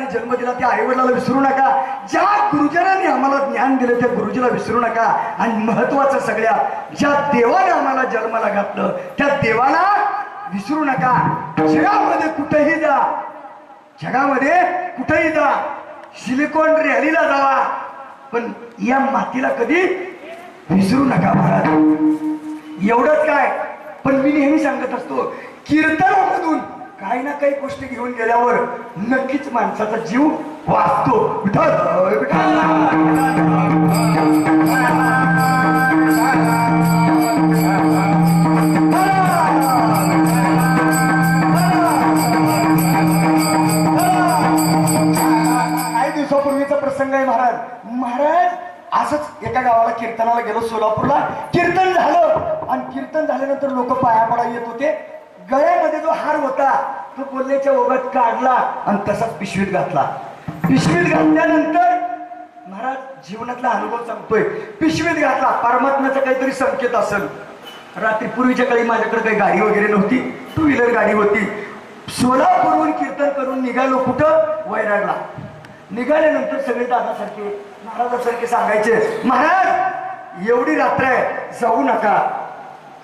आईवडिलांनी जन्म दिला त्या आईवडिलाला विसरू नका. ज्या गुरुजनांनी आम्हाला ज्ञान दिलं त्या गुरुजीला विसरू नका. आणि महत्वाचं सगळ्या ज्या देवाने आम्हाला जन्माला घातलं त्या देवाला विसरू नका. जगामध्ये कुठेही जा. जगामध्ये कुठेही जा. सिलिकॉन रॅलीला जावा पण या मातीला कधी विसरू नका महाराज. एवढंच काय? पण मी नेहमी सांगत असतो कीर्तनामधून काही ना काही गोष्टी घेऊन गेल्यावर नक्कीच माणसाचा जीव वाचतो. काही दिवसापूर्वीचा प्रसंग आहे महाराज. महाराज असंच एका गावाला कीर्तनाला गेलो सोलापूरला. कीर्तन झालं. आणि कीर्तन झाल्यानंतर लोक पाया पडा येत होते. गळ्यामध्ये जो हार होता तो कोल्ह्याच्या ओघात काढला आणि तसाच पिशवीत घातला. पिशवीत घातल्यानंतर महाराज जीवनातला अनुभव सांगतोय. पिशवीत घातला. परमात्म्याचा काहीतरी संकेत असेल. रात्री पूर्वीच्या काळी माझ्याकडे काही गाडी वगैरे नव्हती. टू व्हीलर गाडी होती. सोलापूरहून कीर्तन करून निघालो कुठं? वैरागला. निघाल्यानंतर सगळे दादासारखे महाराजासारखे सांगायचे महाराज एवढी रात्र आहे जाऊ नका.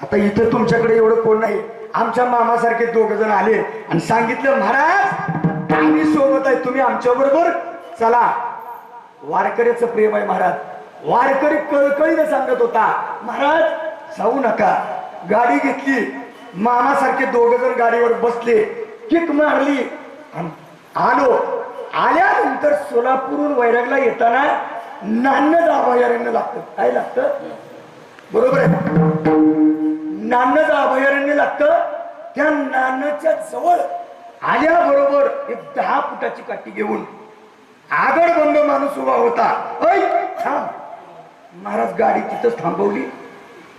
आता इथं तुमच्याकडे एवढं कोण नाही. आमच्या मामासारखे दोघ जण आले आणि सांगितलं महाराज आम्ही सोबत आहे तुम्ही आमच्या बरोबर चला. वारकऱ्याच प्रेम आहे महाराज. वारकरी कळकळीने सांगत होता महाराज जाऊ नका. गाडी घेतली. मामासारखे दोघ जण गाडीवर बसले. किक मारली. आलो. आल्यानंतर सोलापूरहून वैरागला येताना नान्य अभयारण्य लागतं. काय लागतं? बरोबर आहे. नानच अभयारण्य लागतं. त्या नानाच्या जवळ आल्याबरोबर एक दहा फुटाची काठी घेऊन आगड बंद माणूस उभा होता. ऐ थांब. महाराज गाडी तिथंच थांबवली.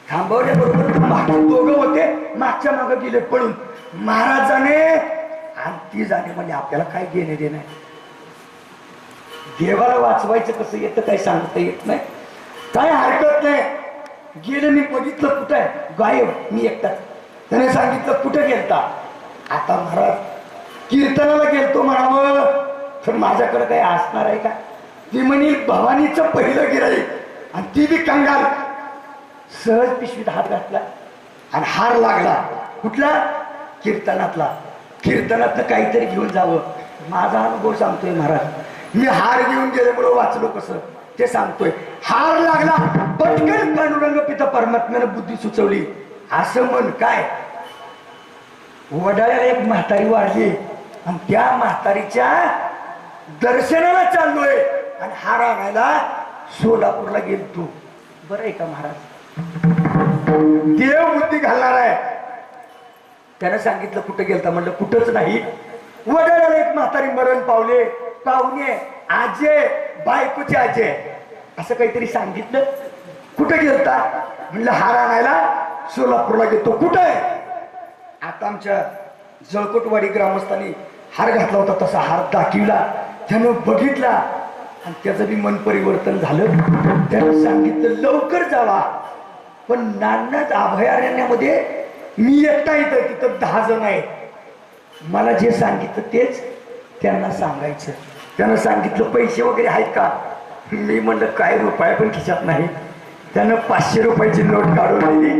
थांबवल्याबरोबर मागे दोघं होते. मागच्या मागे गेले पळून. महाराजाने आणि ती जाणे म्हणजे आपल्याला काय घेणे देणे? देवाला वाचवायचं कसं येतं काही सांगता येत नाही. काय हरकत नाही. गेलं मी बघितलं कुठं आहे? गायब मी एकटाच. त्याने सांगितलं कुठं गेलता? आता महाराज कीर्तनाला गेलतो म्हणावं. तर माझ्याकडे काही असणार आहे का? ती म्हणी भवानीचं पहिलं गिराई आणि ती बी कंगाल. सहज पिशवीत हात घातला आणि हार लागला. कुठला? कीर्तनातला. कीर्तनातलं काहीतरी घेऊन जावं. माझा अनुभव सांगतोय महाराज. मी हार घेऊन गेल्यामुळं वाचलो कसं? ते सांगतोय. हार लागला पटकन पांडुरंग पिता परमात्म्यानं बुद्धी सुचवली. असं म्हण काय? वडाळ्या एक म्हातारी वाढली आणि त्या म्हातारीच्या दर्शनाला चाललोय. आणि हार आणायला सोलापूरला गेलतो. बरं आहे का महाराज? देव बुद्धी घालणार आहे. त्यानं सांगितलं कुठं गेलता? म्हणलं कुठंच नाही. वडाळ्याला एक म्हातारी मरण पावले. पाहुणे आजे बायकोचे आजे असं काहीतरी सांगितलं. कुठं गेलता? म्हणलं हार आणायला सोलापूरला गेलतो. कुठं आहे? आता आमच्या जळकोटवाडी ग्रामस्थांनी हार घातला होता तसा हार दाखविला. त्यानं बघितला. आणि त्याचं बी मन परिवर्तन झालं. त्यानं सांगितलं लवकर जावा. पण नान्नाथ अभयारण्यामध्ये मी एकटा इथं तिथं दहा जण आहेत. मला जे सांगितलं तेच त्यांना सांगायचं. त्यानं सांगितलं पैसे वगैरे आहेत का? मी म्हणलं काय रुपया पण खिशात नाही. त्यानं पाचशे रुपयाची नोट काढून दिली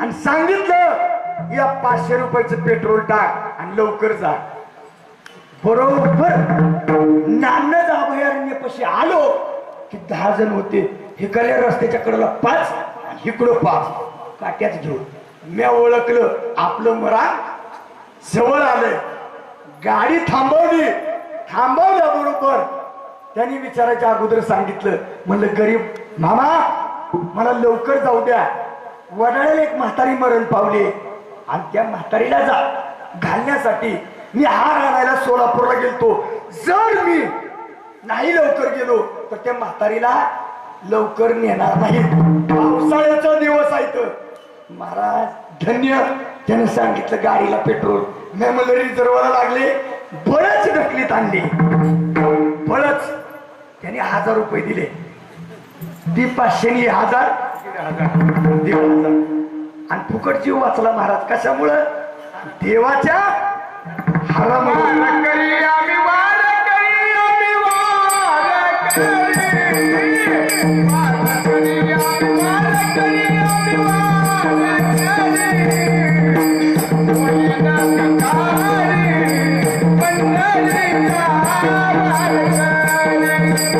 आणि सांगितलं या पाचशे रुपयाचं पेट्रोल टाक आणि लवकर जा. बरोबर नान्नज अभयारण्यापाशी आलो की दहा जण होते. हिकडल्या रस्त्याच्या कडेला पाच इकडं पाच. काट्याच घेऊन मी ओळखलं आपलं मरा जवळ आलंय. गाडी थांबवली. थांबवल्या बरोबर त्यांनी विचारायच्या अगोदर सांगितलं. म्हणलं गरीब मामा मला लवकर जाऊ द्या. वडाळ्याला एक म्हातारी मरण पावली. आणि त्या म्हातारीला जा. घालण्यासाठी मी हार आणायला सोलापूरला गेलतो. जर मी नाही लवकर गेलो तर त्या म्हातारीला लवकर नेणार नाही. पावसाळ्याचा दिवस आहे तर. महाराज धन्य. त्याने सांगितलं गाडीला पेट्रोल. नाही म्हणलं रिझर्वाला लागले. बळच ढकलीत आणली बळच. त्याने हजार रुपये दिले. ती पाचशे हजार. दीड हजार. आणि फुकट जीव वाचला महाराज कशामुळं? देवाच्या हारामुळे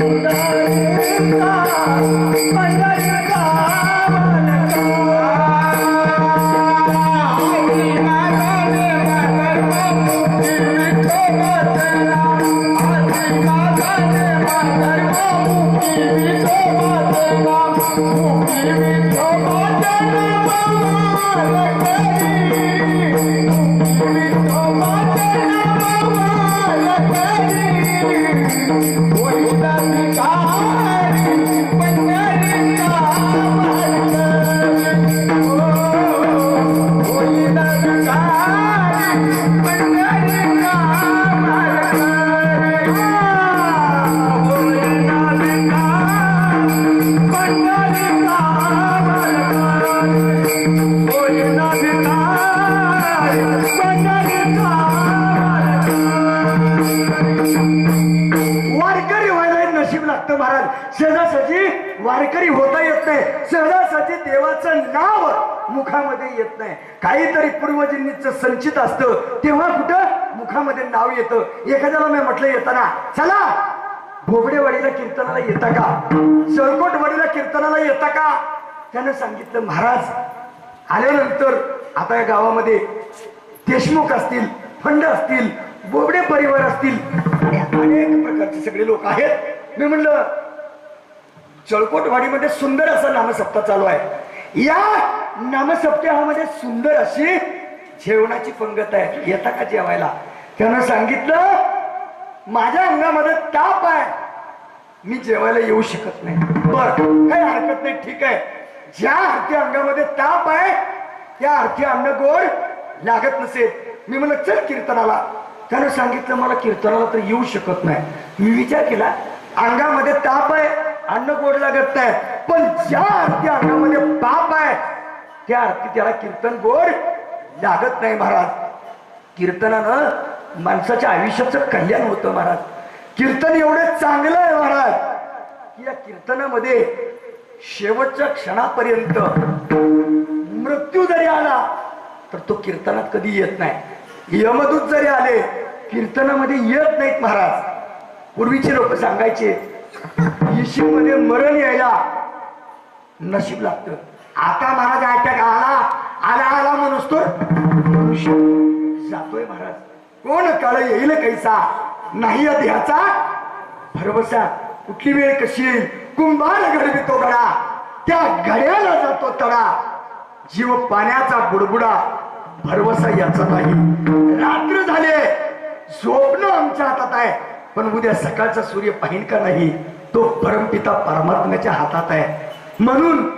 वारकरी वारकरी होता येत नाही. सहजासाठी देवाचं नाव मुखामध्ये येत नाही. काहीतरी पूर्वजन्मीच संचित असतं तेव्हा कुठं? मुखामध्ये नाव येतं. एखाद्याला मी म्हटलं येताना चला भोबडेवाडीला कीर्तनाला येता का? सळकोटवाडीला कीर्तनाला येता का? त्यानं सांगितलं महाराज आल्यानंतर आता या गावामध्ये देशमुख असतील फंड असतील बोबडे परिवार असतील अनेक प्रकारचे सगळे लोक आहेत. मी म्हणलं चळकोटवाडीमध्ये सुंदर असा नामसप्ताह चालू आहे. या नामसप्ताहामध्ये सुंदर अशी जेवणाची पंगत आहे. येता का जेवायला? त्यानं सांगितलं माझ्या अंगामध्ये ताप आहे. मी जेवायला येऊ शकत नाही. बर काही हरकत नाही ठीक आहे. ज्या अर्थी अंगामध्ये ताप आहे त्या अर्थी अन्न गोड लागत नसेल. मी म्हणलं चल कीर्तनाला. त्यानं सांगितलं मला कीर्तनाला तर येऊ शकत नाही. मी विचार केला अंगामध्ये ताप आहे अन्न गोड लागत नाही. पण ज्या अर्थी अन्नामध्ये पाप आहे त्या अर्थी त्याला कीर्तन गोड लागत नाही महाराज. कीर्तनानं माणसाच्या आयुष्याचं कल्याण होतं महाराज. कीर्तन एवढं चांगलं आहे महाराज की या कीर्तनामध्ये शेवटच्या क्षणापर्यंत मृत्यू जरी आला तर तो कीर्तनात कधी येत नाही. यमदूत जरी आले कीर्तनामध्ये येत नाहीत महाराज. पूर्वीचे लोक सांगायचे मध्ये मरण यायला नशीब लागतं. आता महाराज अटॅक आला आला आला म्हणूस तो. मनुष्य जातोय महाराज. कोण काळ येईल कैसा? नाही या देहाचा भरवसा. कुठली वेळ कशी येईल? कुंभार घडवितो गडा. त्या गड्याला जातो तडा. जीव पाण्याचा बुडबुडा. भरवसा याचा नाही. रात्र झाले. झोपणं आमच्या हातात आहे. पण उद्या सकाळचा सूर्य पाहिन का नाही. तो परमपिता परमात्म्याच्या हातात आहे. म्हणून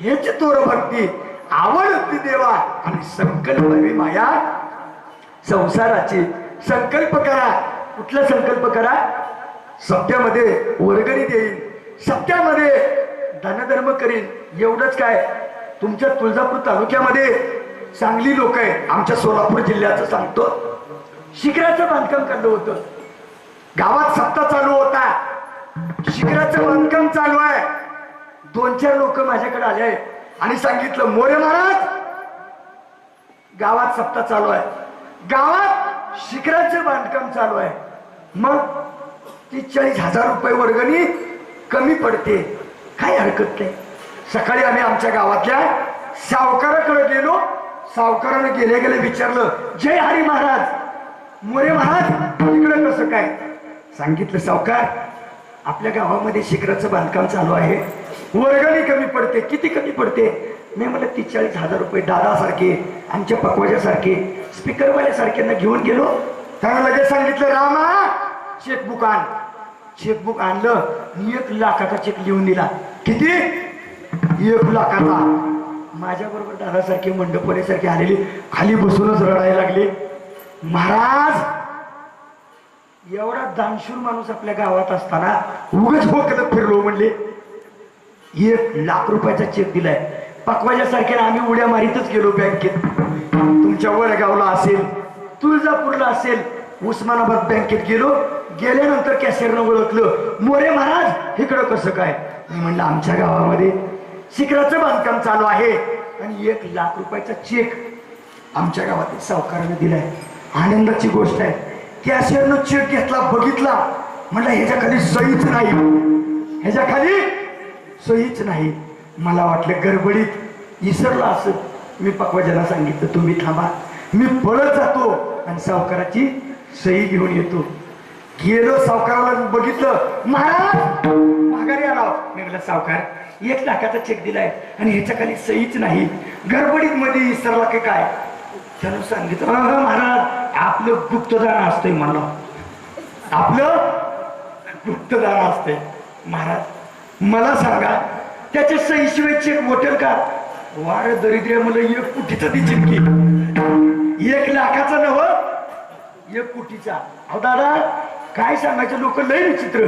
हेच तोर भक्ती आवडती देवा. आणि संकल्प माया. संसाराची संकल्प करा. कुठला संकल्प करा? सत्यामध्ये वर्गणी देईन. सत्यामध्ये धनधर्म करीन. एवढंच काय? तुमच्या तुळजापूर तालुक्यामध्ये चांगली लोक आहेत. आमच्या सोलापूर जिल्ह्याचं सांगतो. शिखराचं बांधकाम करलं होतं. गावात सत्ता चालू शिखराचं बांधकाम चालू आहे. दोन चार लोक माझ्याकडे आले आणि सांगितलं मोरे महाराज गावात सप्ताह चालू आहे. गावात शिखराचं बांधकाम चालू आहे. मग तीस चाळीस हजार रुपये वर्गणी कमी पडते. काही हरकत नाही. सकाळी आम्ही आमच्या गावातल्या सावकाराकडे गेलो. सावकाराने गेले गेले विचारलं जय हरी महाराज मोरे महाराज इकडे कसं काय? सांगितलं सावकार आपल्या गावामध्ये शिखराचं बांधकाम चालू आहे. वर्गणी कमी पडते. किती कमी पडते? मी म्हणलं तीस चाळीस हजार रुपये दादासारखे आमच्या पकवाजासारखे स्पीकरवाल्यासारख्यांना घेऊन गेलो. त्यांना लगेच सांगितलं रामा चेकबुक आण. चेकबुक आणलं. एक लाखाचा चेक लिहून दिला. किती? एक लाखाचा. माझ्याबरोबर दादासारखे मंडपवाल्यासारखे आलेले खाली बसूनच रडायला लागले. महाराज एवढा दानशूर माणूस आपल्या गावात असताना उगच भोकत फिरलो म्हणले एक लाख रुपयाचा चेक दिलाय. पकवाच्या सारख्याला आम्ही उड्या मारीतच गेलो बँकेत. तुमच्या वडगावला असेल तुळजापूरला असेल उस्मानाबाद बँकेत गेलो गेल्यानंतर कॅशियरनं ओळखलं मोरे महाराज इकडं कसं काय? मी म्हणलं आमच्या गावामध्ये शिखराचं बांधकाम चालू आहे. आणि एक लाख रुपयाचा चेक आमच्या गावातील सावकाराने दिलाय. आनंदाची गोष्ट आहे. कॅशियरनं चेक घेतला बघितला म्हटलं ह्याच्या खाली सहीच नाही. ह्याच्या खाली सहीच नाही. मला वाटलं गडबडीत विसरला असं मी पकवाजाला सांगितलं तुम्ही थांबा मी पळत जातो आणि सावकाराची सही घेऊन येतो. गेलो सावकाराला बघितलं महाराज माघारी आला. मी म्हटलं सावकार एक लाखाचा चेक दिलाय आणि ह्याच्या खाली सहीच नाही. गडबडीत मध्ये विसरला की काय? त्यानं सांगितलं "हा, महाराज आपलं गुप्तदान असतंय म्हणलं. आपलं गुप्तदान असते महाराज मला सांगा त्याचे सहीशिवाय एक मोठेल का? वार दरिद्र्या मला एक कुठीचा ती चिमकी एक लाखाचा नव एक कुटीचा. अहो दादा काय सांगायचे? लोक लय विचित्र.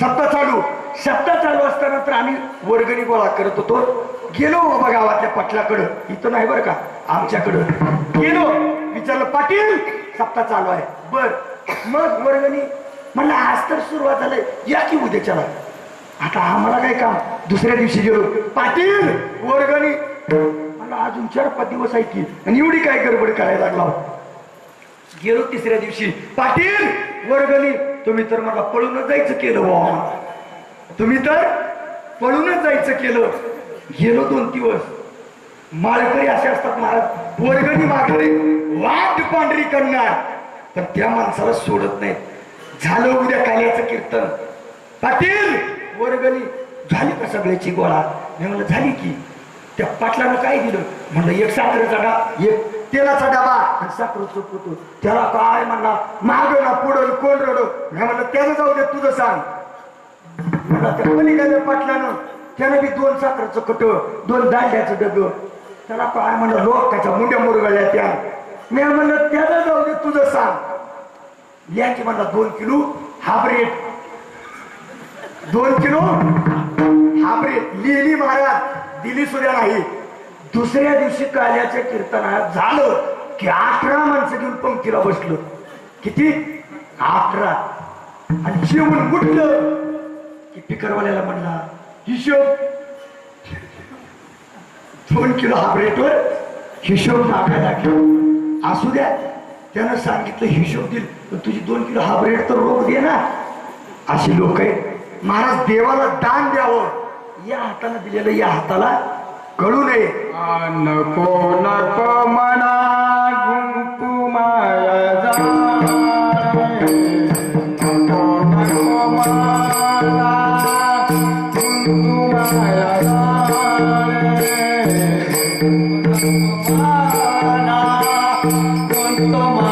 सत्ता चालू. सत्ता चालू असताना तर आम्ही वर्गणी गोळा करत होतो. गेलो बाबा गावातल्या पटलाकडं. इथं नाही बरं का? आमच्याकडं. गेलो. विचारलं पाटील सप्ताह चालू आहे. बर. मग वर्गणी म्हणलं आज तर सुरुवात झालंय. या की उद्याच्याला? आता आम्हाला काय काम? दुसऱ्या दिवशी गेलो. पाटील वर्गणी. मला अजून चार पाच दिवस आहे की. आणि एवढी काय गडबड करायला लागला हो? गेलो तिसऱ्या दिवशी. पाटील वर्गणी. तुम्ही तर मला पळूनच जायचं केलं वा तुम्ही तर पळूनच जायचं केलं. गेलो दोन दिवस. माळकरी असे असतात महाराज. वर्गणी मागणे वाट पांढरी करणार. पण त्या माणसाला सोडत नाहीत. झालं उद्या काल्याचं कीर्तन. पाटील वर्गणी. झाली का सगळ्याची गोळा? मी म्हणलं झाली की. त्या पाटलानं काय दिलं? म्हणलं एक साखरेचा डा एक तेलाचा डबा. आणि साखरेचं पोतो त्याला काय म्हणला माग ना पुढं कोण रड? मी म्हणलं त्यानं जाऊ दे तुझं सांग. म्हणलं त्या पलीकडल्या पाटलानं त्यानं बी दोन साखरेचं कट दोन दांड्याचं डबं त्याला काय म्हणलं लोक त्याच्या मुंड्या मुरगळल्या त्या. मी म्हणलं त्याला जाऊ दे तुझं सांग. यांची की म्हणला दोन किलो हाबरेट. दोन किलो हाबरेट. लिहिली महाराज दिली सुद्धा नाही. दुसऱ्या दिवशी काल्याच्या कीर्तनात झालं की अठरा माणसं घेऊन पंक्तीला बसलो. किती? अठरा. आणि जेवण उठलं की पिकरवाल्याला म्हणला हिशोब दोन किलो हाबरेटवर हिशोब नाफ्याला घेऊ. असू द्या त्यानं सांगितलं हिशोब दिल पण तुझी दोन किलो हाबरेट तर रोख दे ना. अशी लोक आहेत. महाराज देवाला दान द्यावं. या हाताला दिलेलं या हाताला कळू नये. नको नको मना তোমার